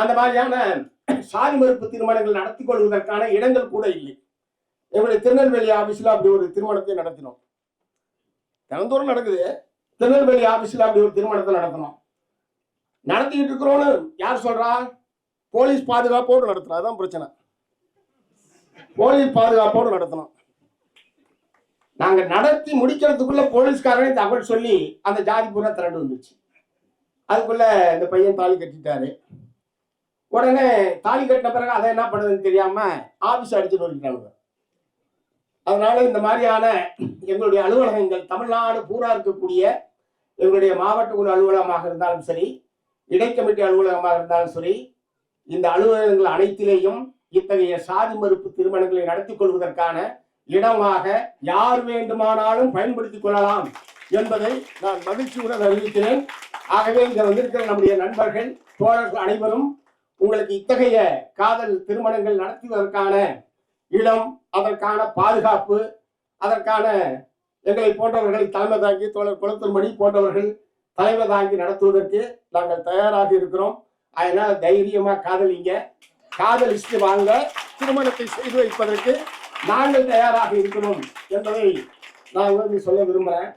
அந்த மாதிரியான சாதி மறுப்பு திருமணங்கள் நடத்தி கொள்வதற்கான இடங்கள் கூட இல்லை. எங்களுடைய திருநெல்வேலி ஆபீஸ்ல அப்படி ஒரு திருமணத்தை நடத்தினோம். தினந்தோறும் நடக்குது. திருநெல்வேலி ஆபீஸ்ல அப்படி ஒரு திருமணத்தை நடத்தினோம். நடத்திக்கிட்டு இருக்கிறோன்னு யார் சொல்றா? போலீஸ் பாதுகாப்போடு நடத்தணும் அதான் பிரச்சனை. போலீஸ் பாதுகாப்போடு நடத்தணும் நாங்க நடத்தி முடிக்கிறதுக்குள்ள போலீஸ்காரனே தகவல் சொல்லி அந்த ஜாதி பூரா திரண்டு வந்துச்சு அதுக்குள்ள இந்த பையன் தாலி கட்டிட்டாரு. உடனே தாலி கட்டின பிறகு அதை என்ன பண்ணுதுன்னு தெரியாம ஆபீஸ் அடிச்சு வந்துட்டானுங்க அதனால இந்த மாதிரியான எங்களுடைய அலுவலகங்கள் தமிழ்நாடு பூரா இருக்கக்கூடிய எங்களுடைய மாவட்ட குழு அலுவலகமாக இருந்தாலும் சரி இடைக்கமிட்டி அலுவலகமாக இருந்தாலும் சரி இந்த அலுவலகங்கள் அனைத்திலேயும் இத்தகைய சாதி மறுப்பு திருமணங்களை நடத்தி கொள்வதற்கான இடமாக யார் வேண்டுமானாலும் பயன்படுத்திக் கொள்ளலாம் என்பதை நான் மகிழ்ச்சியுடன் அறிவிக்கிறேன். ஆகவே இங்க வந்திருக்கிற நம்முடைய நண்பர்கள் தோழர்கள் அனைவரும் உங்களுக்கு இத்தகைய காதல் திருமணங்கள் நடத்துவதற்கான இடம் அதற்கான பாதுகாப்பு அதற்கான எங்களை போன்றவர்கள் தலைமை தாங்கி தோழர் குளத்தூர்மணி போன்றவர்கள் தலைமை தாங்கி நடத்துவதற்கு நாங்கள் தயாராக இருக்கிறோம். அதனால் தைரியமா காதலிங்க. காதலிச்சு வாங்க. திருமணத்தை செய்து வைப்பதற்கு நாங்கள் தயாராக இருக்கிறோம் என்பதை நான் வந்து சொல்ல விரும்புகிறேன்